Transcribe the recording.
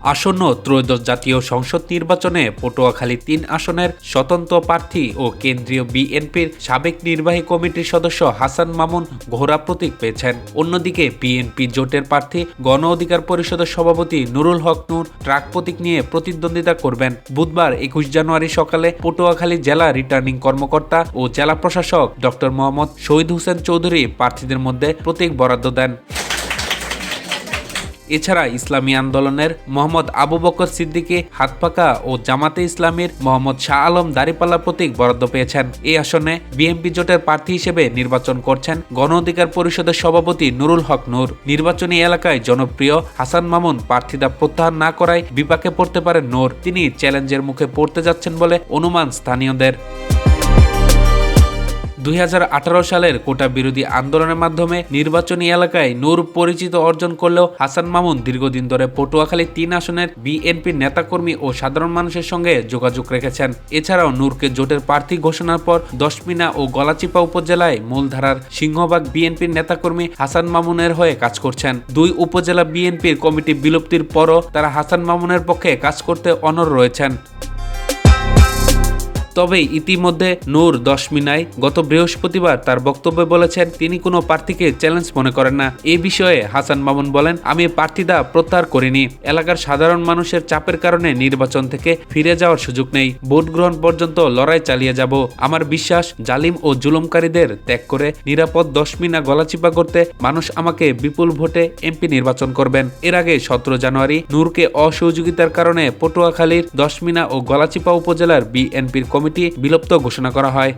আসন্ন ত্রয়োদশ জাতীয় সংসদ নির্বাচনে পটুয়াখালী তিন আসনের স্বতন্ত্র প্রার্থী ও কেন্দ্রীয় বিএনপির সাবেক নির্বাহী কমিটির সদস্য হাসান মামুন ঘোড়া প্রতীক পেয়েছেন। অন্যদিকে বিএনপি জোটের প্রার্থী গণ অধিকার পরিষদের সভাপতি নুরুল হক নূর ট্রাক প্রতীক নিয়ে প্রতিদ্বন্দ্বিতা করবেন। বুধবার একুশ জানুয়ারি সকালে পটুয়াখালী জেলা রিটার্নিং কর্মকর্তা ও জেলা প্রশাসক ডক্টর মোহাম্মদ শহীদ হোসেন চৌধুরী প্রার্থীদের মধ্যে প্রতীক বরাদ্দ দেন। এছাড়া ইসলামী আন্দোলনের মোহাম্মদ আবু বকর সিদ্দিকী হাতপাকা ও জামাতে ইসলামীর মোহাম্মদ শাহ আলম দাঁড়িপাল্লা প্রতীক বরাদ্দ পেয়েছেন। এই আসনে বিএনপি জোটের প্রার্থী হিসেবে নির্বাচন করছেন গণ অধিকার পরিষদের সভাপতি নুরুল হক নূর। নির্বাচনী এলাকায় জনপ্রিয় হাসান মামুন প্রার্থিতা প্রত্যাহার না করায় বিপাকে পড়তে পারেন নূর। তিনি চ্যালেঞ্জের মুখে পড়তে যাচ্ছেন বলে অনুমান স্থানীয়দের। দুই হাজার আঠারো সালের কোটা বিরোধী আন্দোলনের মাধ্যমে নির্বাচনী এলাকায় নূর পরিচিত অর্জন করলেও হাসান মামুন দীর্ঘদিন ধরে পটুয়াখালী তিন আসনের বিএনপির নেতাকর্মী ও সাধারণ মানুষের সঙ্গে যোগাযোগ রেখেছেন। এছাড়াও নূরকে জোটের প্রার্থী ঘোষণার পর দশমিনা ও গলাচিপা উপজেলায় মূলধারার সিংহবাগ বিএনপির নেতাকর্মী হাসান মামুনের হয়ে কাজ করছেন। দুই উপজেলা বিএনপির কমিটি বিলুপ্তির পরও তারা হাসান মামুনের পক্ষে কাজ করতে অনর রয়েছেন। তবে ইতিমধ্যে নূর দশমিনায় গত বৃহস্পতিবার তার বক্তব্যে বলেছেন, তিনি কোনো প্রার্থীকে চ্যালেঞ্জ মনে করেন না। এ বিষয়ে হাসান মামুন বলেন, আমি প্রার্থীদা প্রত্যাহার করিনি। এলাকার সাধারণ মানুষের চাপের কারণে নির্বাচন থেকে ফিরে যাওয়ার সুযোগ নেই। ভোট গ্রহণ পর্যন্ত লড়াই চালিয়ে যাব। আমার বিশ্বাস, জালিম ও জুলুমকারীদের ত্যাগ করে নিরাপদ দশমিনা গলাচিপা করতে মানুষ আমাকে বিপুল ভোটে এমপি নির্বাচন করবেন। এর আগে সতেরো জানুয়ারি নূরকে অসহযোগিতার কারণে পটুয়াখালীর দশমিনা ও গলাচিপা উপজেলার বিএনপির কমিটি বিলুপ্ত ঘোষণা করা হয়।